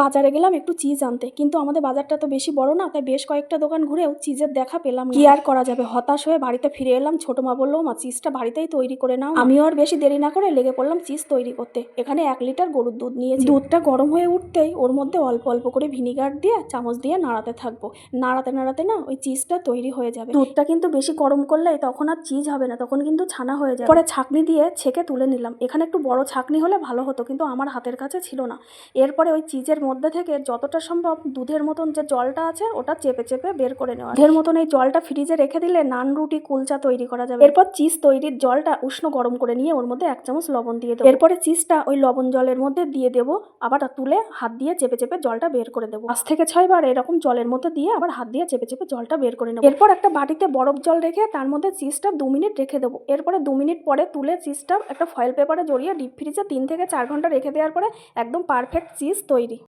বাজারে গেলাম একটু চিজ আনতে। কিন্তু আমাদের বাজারটা তো বেশি বড় না তাই বেশ কয়েকটা দোকান ঘুরেও চিজের দেখা পেলাম। কি আর করা যাবে? হতাশ হয়ে বাড়িতে ফিরে এলাম ছোট মা বলল মা চিজটা বাড়িতেই তৈরি করে নাও। আমিও আর বেশি দেরি না করে লেগে পড়লাম চিজ তৈরি করতে। এখানে এক লিটার গরুর দুধ নিয়েছি। দুধটা গরম হয়ে উঠতেই ওর মধ্যে অল্প অল্প করে ভিনিগার দিয়ে চামচ দিয়ে নাড়াতে থাকব। নাড়াতে নাড়াতে না ওই চিজটা তৈরি হয়ে যাবে। দুধটা কিন্তু বেশি গরম করলে তখন আর চিজ হবে না তখন কিন্তু ছানা হয়ে যাবে। পরে ছাকনি দিয়ে ছেঁকে তুলে নিলাম। এখানে একটু বড় ছাকনি হলে ভালো হতো কিন্তু আমার হাতের কাছে ছিল না। এরপরে ওই চিজের মধ্যে থেকে যতটা সম্ভব দুধের মতন যে জলটা আছে, ওটা চেপে চেপে বের করে নেওয়া দুধের মতন এই জলটা ফ্রিজে রেখে দিলে নান রুটি, কুলচা তৈরি করা যাবে। এরপর চিজ তৈরির জলটা উষ্ণ গরম করে নিয়ে ওর মধ্যে এক চামচ লবণ দিয়ে দেবো। এরপরে চিজটা ওই লবণ জলের মধ্যে দিয়ে দেবো, আবার তুলে হাত দিয়ে চেপে চেপে জলটা বের করে দেবো। পাঁচ থেকে ছয় বার এরকম জলের মধ্যে দিয়ে আবার হাত দিয়ে চেপে চেপে জলটা বের করে নেব। এরপর একটা বাটিতে বরফ জল রেখে তার মধ্যে চিজটা দু মিনিট রেখে দেবো। এরপরে দু মিনিট পরে তুলে চিজটা একটা ফয়েল পেপারে জড়িয়ে ডিপ ফ্রিজে তিন থেকে চার ঘণ্টা রেখে দেওয়ার পরে একদম পারফেক্ট চিজ তৈরি।